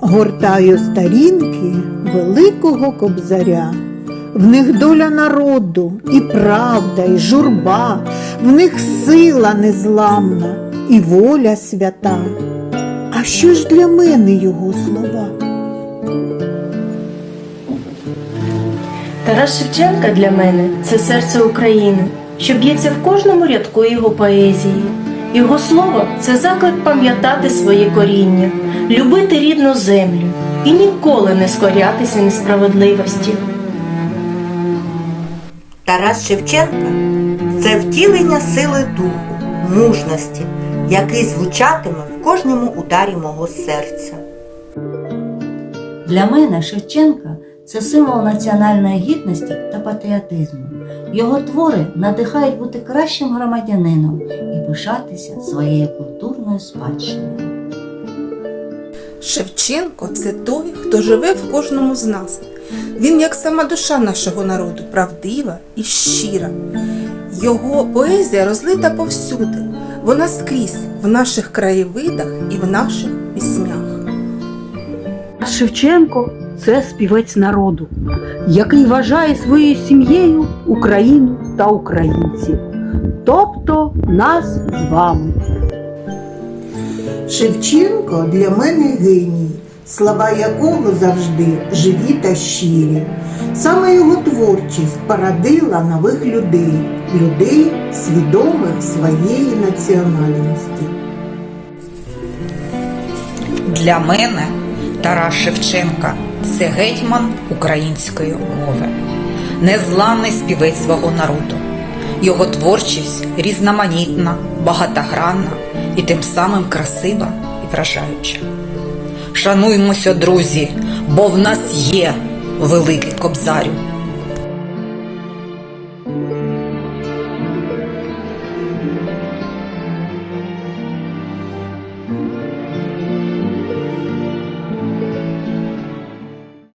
Гортаю сторінки великого кобзаря. В них доля народу, і правда, і журба, в них сила незламна і воля свята. А що ж для мене його слова? Тарас Шевченка для мене це серце України, що б'ється в кожному рядку його поезії. Його слово це заклик пам'ятати своє коріння, любити рідну землю і ніколи не скорятися несправедливості. Тарас Шевченка це втілення сили духу, мужності, який звучатиме в кожному ударі мого серця. Для мене Шевченка це символ національної гідності та патріотизму. Його твори надихають бути кращим громадянином і пишатися своєю культурною спадщиною. Шевченко це той, хто живе в кожному з нас. Він як сама душа нашого народу, правдива і щира. Його поезія розлита повсюди. Вона скрізь в наших краєвидах і в наших піснях. Шевченко це співець народу, який вважає своєю сім'єю Україну та українців, тобто нас з вами. Шевченко для мене геній, слова якого завжди живі та щирі. Саме його творчість породила нових людей, людей, свідомих своєї національності. Для мене Тарас Шевченка це гетьман української мови, незламний співець свого народу. Його творчість різноманітна, багатогранна і тим самим красива і вражаюча. Шануймося, друзі, бо в нас є великий кобзарю.